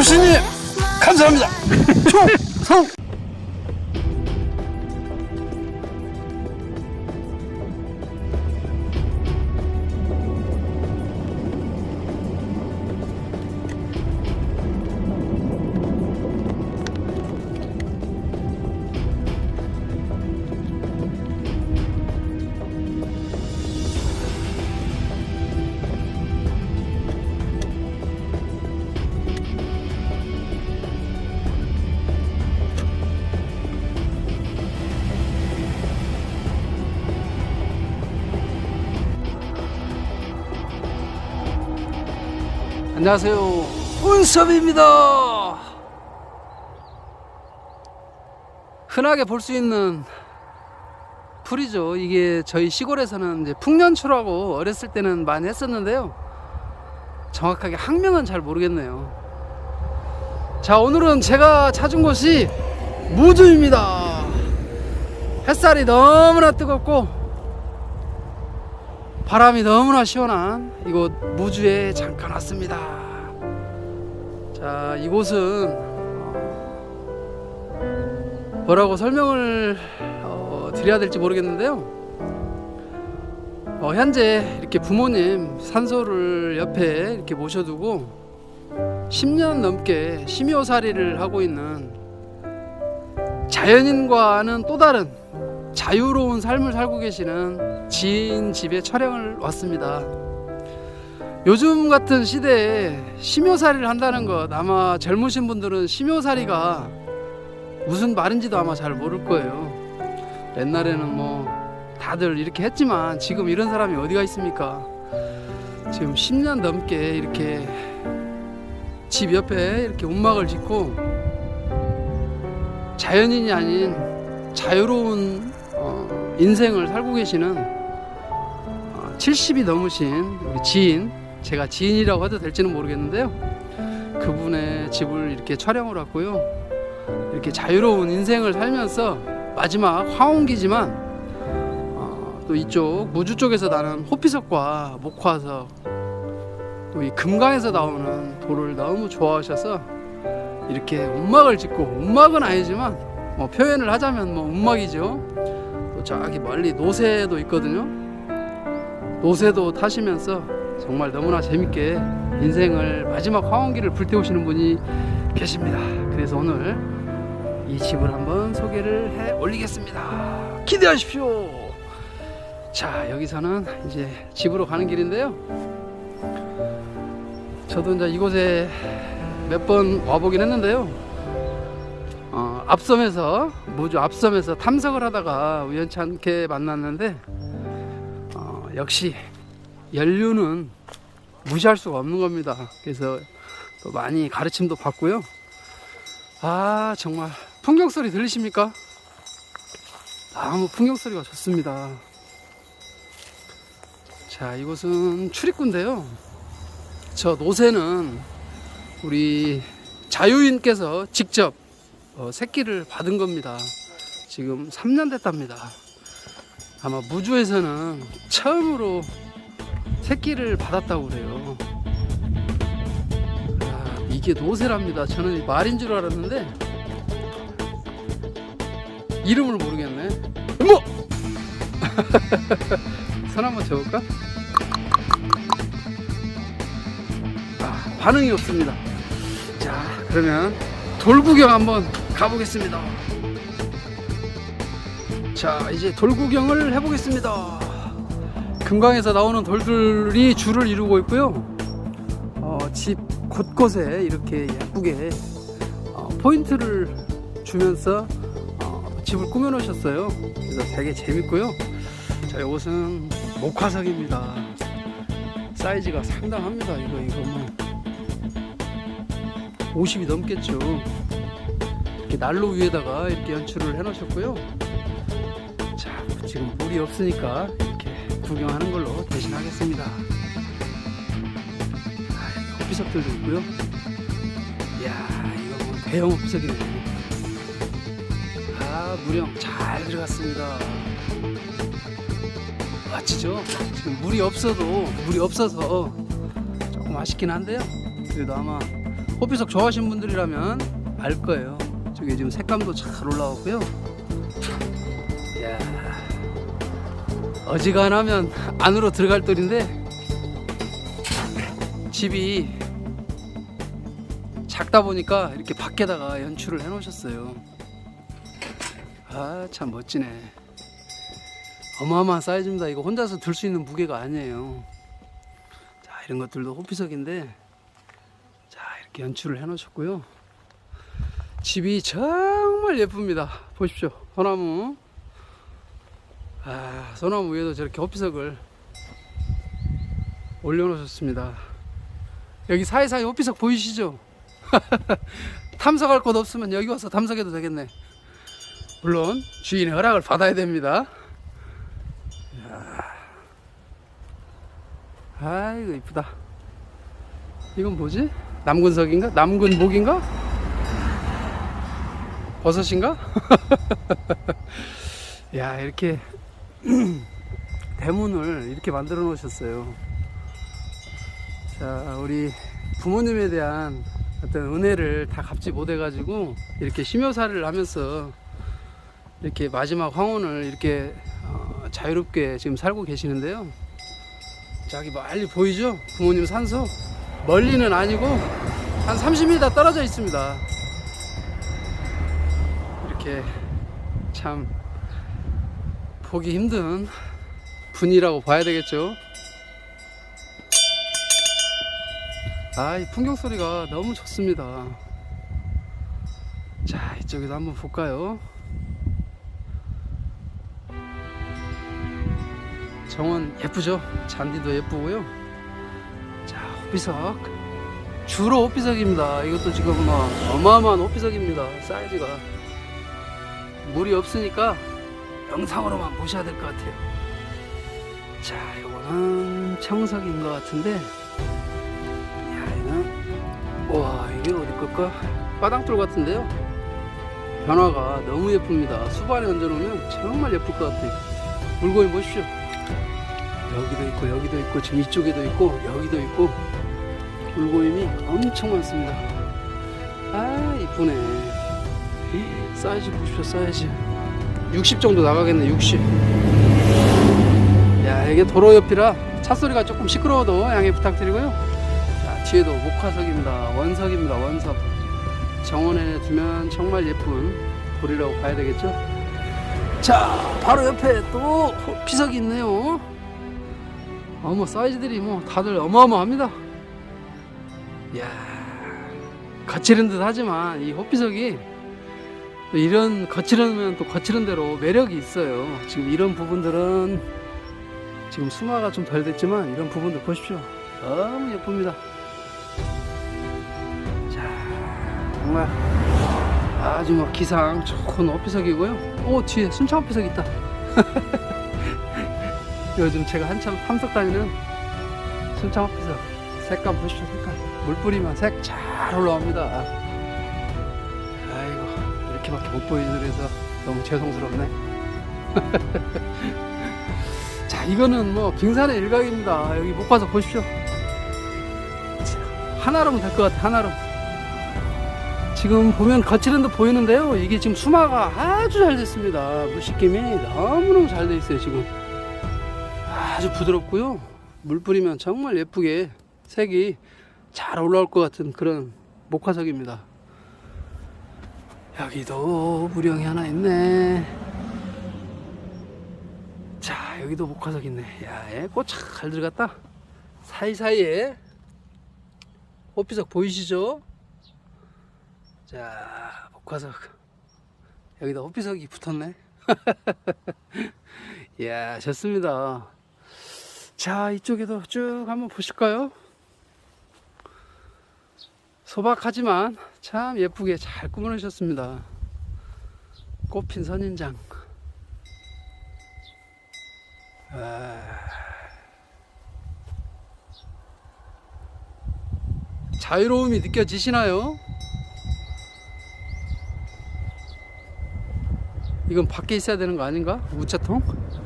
부신님 감사합니다. 충성. 안녕하세요. 운섭입니다. 흔하게 볼 수 있는 풀이죠. 이게 저희 시골에서는 이제 풍년초라고 어렸을 때는 많이 했었는데요. 정확하게 학명은 잘 모르겠네요. 자, 오늘은 제가 찾은 곳이 무주입니다. 햇살이 너무나 뜨겁고 바람이 너무나 시원한 이곳 무주에 잠깐 왔습니다. 자, 이곳은 어, 뭐라고 설명을 어, 드려야 될지 모르겠는데요. 어, 현재 이렇게 부모님 산소를 옆에 이렇게 모셔두고 10년 넘게 심효살이를 하고 있는 자연인과는 또 다른 자유로운 삶을 살고 계시는 지인 집에 촬영을 왔습니다. 요즘 같은 시대에 심효살이를 한다는 것 아마 젊으신 분들은 심효살이가 무슨 말인지도 아마 잘 모를 거예요. 옛날에는 뭐 다들 이렇게 했지만 지금 이런 사람이 어디가 있습니까? 지금 10년 넘게 이렇게 집 옆에 이렇게 움막을 짓고 자연인이 아닌 자유로운 어, 인생을 살고 계시는 어, 70이 넘으신 우리 지인, 제가 지인이라고 해도 될지는 모르겠는데요. 그분의 집을 이렇게 촬영을 왔고요. 이렇게 자유로운 인생을 살면서 마지막 화홍기지만 어, 또 이쪽 무주 쪽에서 나는 호피석과 목화석 또 이 금강에서 나오는 돌을 너무 좋아하셔서 이렇게 움막을 짓고 움막은 아니지만 뭐 표현을 하자면 뭐 움막이죠. 또 저기 멀리 노새도 있거든요. 노새도 타시면서 정말 너무나 재밌게 인생을 마지막 화원기를 불태우시는 분이 계십니다. 그래서 오늘 이 집을 한번 소개를 해 올리겠습니다. 기대하십시오. 자, 여기서는 이제 집으로 가는 길인데요. 저도 이제 이곳에 몇 번 와보긴 했는데요. 어, 앞섬에서 무주 앞섬에서 탐석을 하다가 우연치 않게 만났는데 어, 역시 연륜은 무시할 수가 없는 겁니다. 그래서 또 많이 가르침도 받고요. 아 정말 풍경 소리 들리십니까? 너무 풍경 소리가 좋습니다. 자 이곳은 출입구인데요. 저 노새는 우리 자유인께서 직접 어, 새끼를 받은 겁니다. 지금 3년 됐답니다. 아마 무주에서는 처음으로 새끼를 받았다고 그래요. 아, 이게 노새랍니다. 저는 말인 줄 알았는데 이름을 모르겠네. 어머! 손 한번 줘볼까? 아, 반응이 없습니다. 자, 그러면 돌 구경 한번 가보겠습니다. 자, 이제 돌 구경을 해보겠습니다. 금강에서 나오는 돌들이 줄을 이루고 있고요. 어, 집 곳곳에 이렇게 예쁘게 어, 포인트를 주면서 어, 집을 꾸며 놓으셨어요. 그래서 되게 재밌고요. 자, 이것은 목화석입니다. 사이즈가 상당합니다. 이거 이거 뭐 50이 넘겠죠. 이렇게 난로 위에다가 이렇게 연출을 해 놓으셨고요. 자, 지금 물이 없으니까 이렇게 구경하는 걸로 대신하겠습니다. 아, 호피석들도 있고요. 이야, 이거 뭐 대형 호피석이네. 아, 무령 잘 들어갔습니다. 아치죠. 지금 물이 없어도 물이 없어서 조금 아쉽긴 한데요. 그래도 아마 호피석 좋아하시는 분들이라면 알 거예요. 저게 지금 색감도 잘 올라왔고요. 이야, 어지간하면 안으로 들어갈 돌인데 집이 작다 보니까 이렇게 밖에다가 연출을 해 놓으셨어요. 아, 참 멋지네. 어마어마한 사이즈입니다. 이거 혼자서 들 수 있는 무게가 아니에요. 자, 이런 것들도 호피석인데, 자, 이렇게 연출을 해 놓으셨고요. 집이 정말 예쁩니다. 보십시오. 소나무. 아, 소나무 위에도 저렇게 호피석을 올려놓으셨습니다. 여기 사이사이 호피석 보이시죠? 탐석할 곳 없으면 여기 와서 탐석해도 되겠네. 물론 주인의 허락을 받아야 됩니다. 아이고 이쁘다. 이건 뭐지? 남근석인가? 남근목인가? 버섯인가? 야 이렇게 대문을 이렇게 만들어 놓으셨어요. 자 우리 부모님에 대한 어떤 은혜를 다 갚지 못해가지고 이렇게 심효사를 하면서 이렇게 마지막 황혼을 이렇게 어, 자유롭게 지금 살고 계시는데요. 저기 멀리 보이죠? 부모님 산소 멀리는 아니고 한 30m 떨어져 있습니다. 이렇게 참 보기 힘든 분이라고 봐야 되겠죠. 아, 이 풍경 소리가 너무 좋습니다. 자, 이쪽에도 한번 볼까요? 정원 예쁘죠? 잔디도 예쁘고요. 자, 호피석. 주로 호피석입니다. 이것도 지금 뭐 어마어마한 호피석입니다. 사이즈가. 물이 없으니까 영상으로만 보셔야 될 것 같아요. 자, 이거는 청석인 것 같은데. 야, 이거. 와, 이게 어디 걸까? 바닥돌 같은데요? 변화가 너무 예쁩니다. 수반에 얹어놓으면 정말 예쁠 것 같아요. 물건이 보십시오. 여기도 있고 여기도 있고 지금 이쪽에도 있고 여기도 있고 물고임이 엄청 많습니다 아 이쁘네 사이즈 보십시오 사이즈 60 정도 나가겠네 60 야, 이게 도로 옆이라 차 소리가 조금 시끄러워도 양해 부탁드리고요. 자, 뒤에도 목화석입니다. 원석입니다. 원석. 정원에 두면 정말 예쁜 돌이라고 봐야 되겠죠? 자, 바로 옆에 또 피석이 있네요. 어머, 사이즈들이 뭐 다들 어마어마합니다. 이야, 거칠은 듯 하지만 이 호피석이 또 이런 거칠으면 또 거칠은 대로 매력이 있어요. 지금 이런 부분들은 지금 수마가 좀 덜 됐지만 이런 부분들 보십시오. 너무 예쁩니다. 자, 정말 아주 뭐 기상 좋은 호피석이고요. 오, 뒤에 순창 호피석 있다. 요즘 제가 한참 탐석 다니는 순창 호피석. 색감 보십시오, 색감. 물 뿌리면 색 잘 올라옵니다. 못 보여드려서 너무 죄송스럽네. 자, 이거는 뭐 빙산의 일각입니다. 여기 못 가서 보십시오. 하나로면 될것 같아, 하나로. 지금 보면 거칠은 듯 보이는데요. 이게 지금 수마가 아주 잘 됐습니다. 물씻김이 너무너무 잘 돼 있어요, 지금. 아주 부드럽고요. 물 뿌리면 정말 예쁘게 색이 잘 올라올 것 같은 그런 목화석입니다. 여기도 무령이 하나 있네. 자, 여기도 목화석 있네. 야, 꽃잘 들어갔다. 사이사이에 호피석 보이시죠? 자, 목화석. 여기다 호피석이 붙었네. 이야, 좋습니다. 자, 이쪽에도 쭉 한번 보실까요? 소박하지만 참 예쁘게 잘 꾸며놓으셨습니다. 꽃핀 선인장. 아. 자유로움이 느껴지시나요? 이건 밖에 있어야 되는 거 아닌가? 우체통?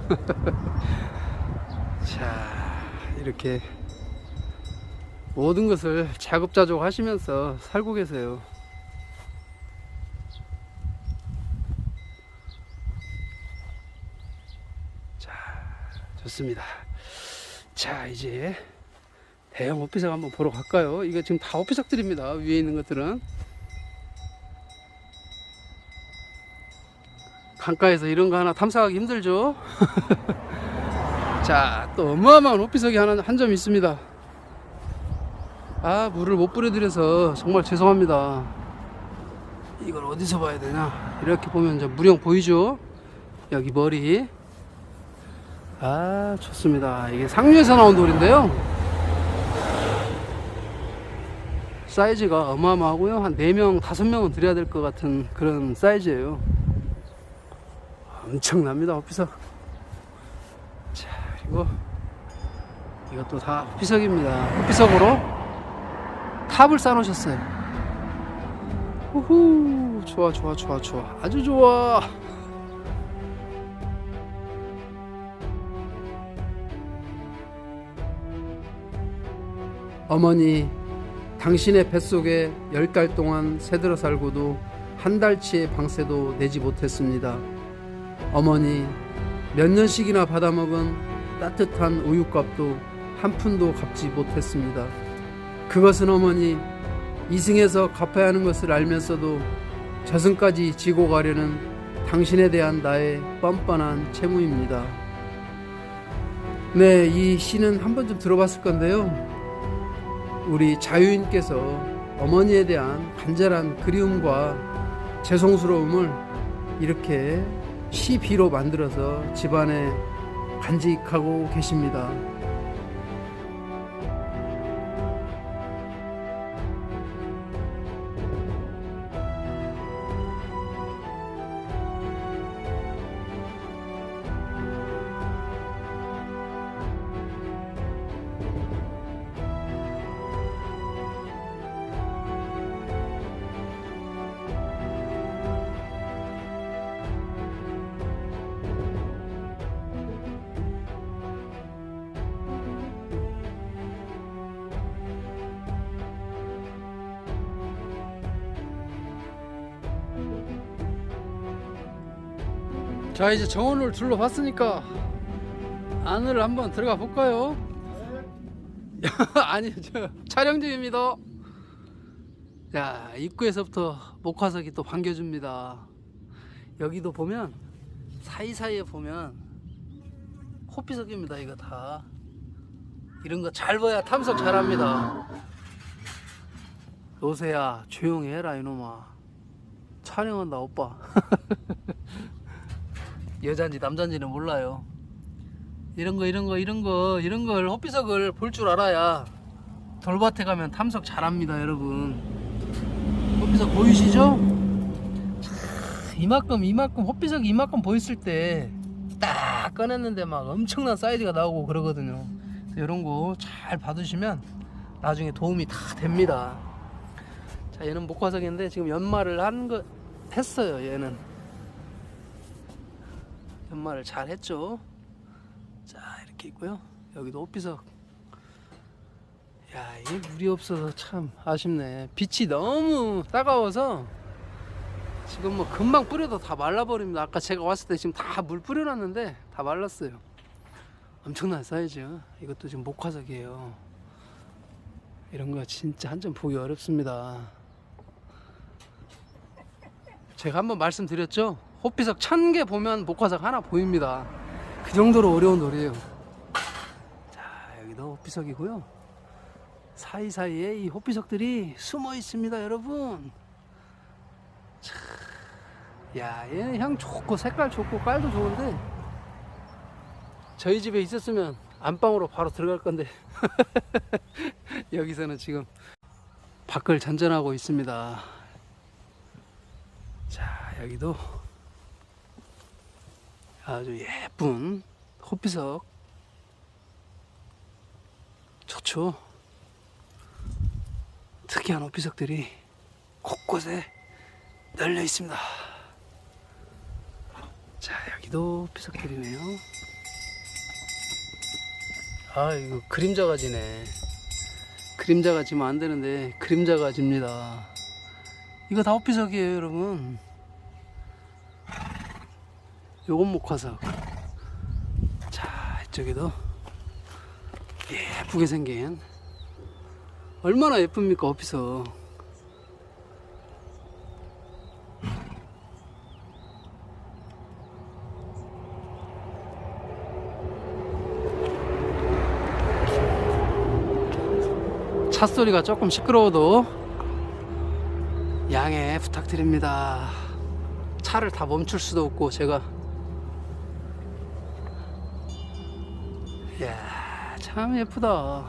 자, 이렇게 모든 것을 자급자족 하시면서 살고 계세요. 자, 좋습니다. 자, 이제 대형 오피석 한번 보러 갈까요? 이거 지금 다 오피석들입니다. 위에 있는 것들은. 강가에서 이런 거 하나 탐사하기 힘들죠? 자, 또 어마어마한 오피석이 하나 한 점 있습니다. 아, 물을 못 뿌려드려서 정말 죄송합니다. 이걸 어디서 봐야 되나? 이렇게 보면 이제 무령 보이죠? 여기 머리. 아, 좋습니다. 이게 상류에서 나온 돌인데요. 사이즈가 어마어마하고요. 한 4명, 5명은 드려야 될 것 같은 그런 사이즈예요. 엄청납니다, 오피석. 자, 그리고 이것도 다 오피석입니다. 오피석으로 탑을 쌓아놓으셨어요. 우후, 좋아, 좋아, 좋아, 좋아. 아주 좋아. 어머니, 당신의 뱃속에 열 달 동안 새들어 살고도 한 달치의 방세도 내지 못했습니다. 어머니, 몇 년씩이나 받아먹은 따뜻한 우유값도 한 푼도 갚지 못했습니다. 그것은 어머니, 이승에서 갚아야 하는 것을 알면서도 저승까지 지고 가려는 당신에 대한 나의 뻔뻔한 채무입니다. 네, 이 시는 한 번쯤 들어봤을 건데요. 우리 자유인께서 어머니에 대한 간절한 그리움과 죄송스러움을 이렇게 시비로 만들어서 집안에 간직하고 계십니다. 자 이제 정원을 둘러봤으니까 안을 한번 들어가 볼까요? 아니 저 촬영 중입니다. 자 입구에서부터 목화석이 또 반겨줍니다. 여기도 보면 사이사이에 보면 호피석입니다. 이거 다 이런 거 잘 봐야 탐석 잘합니다. 노세야 조용히 해라 이놈아. 촬영한다 오빠. 여잔지 남잔지는 몰라요. 이런 거 이런 거 이런 거 이런 걸 헛비석을 볼 줄 알아야 돌밭에 가면 탐석 잘합니다, 여러분. 헛비석 보이시죠? 차, 이만큼 이만큼 헛비석이 이만큼 보였을 때 딱 꺼냈는데 막 엄청난 사이즈가 나오고 그러거든요. 이런 거 잘 봐두시면 나중에 도움이 다 됩니다. 자, 얘는 목화석인데 지금 연말을 한 거 했어요, 얘는. 연말을 잘 했죠. 자 이렇게 있고요. 여기도 오피석. 야 이게 물이 없어서 참 아쉽네. 빛이 너무 따가워서 지금 뭐 금방 뿌려도 다 말라버립니다. 아까 제가 왔을 때 지금 다 물 뿌려놨는데 다 말랐어요. 엄청난 사이즈. 이것도 지금 목화석이에요. 이런 거 진짜 한 점 보기 어렵습니다. 제가 한번 말씀드렸죠. 호피석 천 개 보면 목화석 하나 보입니다. 그 정도로 어려운 돌이에요. 자, 여기도 호피석이고요. 사이사이에 이 호피석들이 숨어 있습니다, 여러분. 자, 야, 얘는 향 좋고 색깔 좋고 깔도 좋은데 저희 집에 있었으면 안방으로 바로 들어갈 건데 여기서는 지금 밖을 전전하고 있습니다. 자, 여기도 아주 예쁜 호피석. 좋죠? 특이한 호피석들이 곳곳에 널려 있습니다. 자 여기도 호피석들이네요. 아 이거 그림자가 지네. 그림자가 지면 안 되는데 그림자가 집니다. 이거 다 호피석이에요 여러분 요건 목화석 자 이쪽에도 예쁘게 생긴 얼마나 예쁩니까 호피석 차 소리가 조금 시끄러워도 양해 부탁드립니다. 차를 다 멈출 수도 없고 제가 참 예쁘다.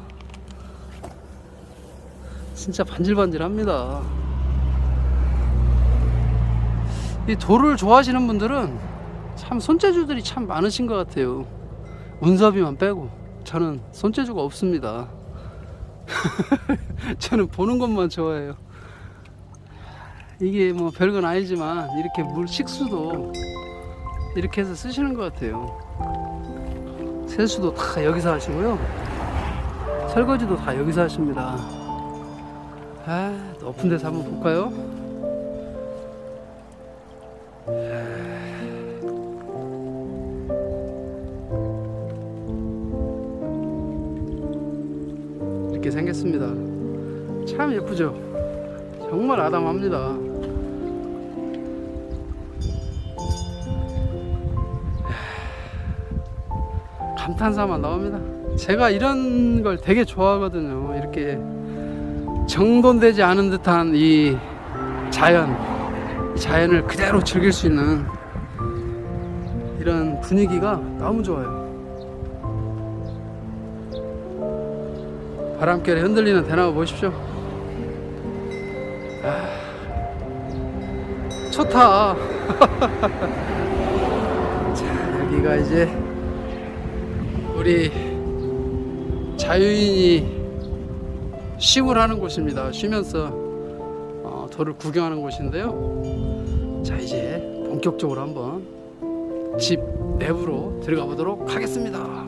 진짜 반질반질합니다. 이 돌을 좋아하시는 분들은 참 손재주들이 참 많으신 것 같아요. 운섭이만 빼고 저는 손재주가 없습니다. 저는 보는 것만 좋아해요. 이게 뭐 별건 아니지만 이렇게 물 식수도 이렇게 해서 쓰시는 것 같아요. 세수도 다 여기서 하시고요. 설거지도 다 여기서 하십니다. 아, 높은 데서 한번 볼까요? 이렇게 생겼습니다. 참 예쁘죠? 정말 아담합니다. 감탄사만 나옵니다. 제가 이런 걸 되게 좋아하거든요. 이렇게 정돈되지 않은 듯한 이 자연, 이 자연을 그대로 즐길 수 있는 이런 분위기가 너무 좋아요. 바람결에 흔들리는 대나무 보십시오. 아, 좋다. 자, 여기가 이제 우리 자유인이 시골 하는 곳입니다. 쉬면서 어, 돌을 구경하는 곳인데요. 자, 이제 본격적으로 한번 집 내부로 들어가 보도록 하겠습니다.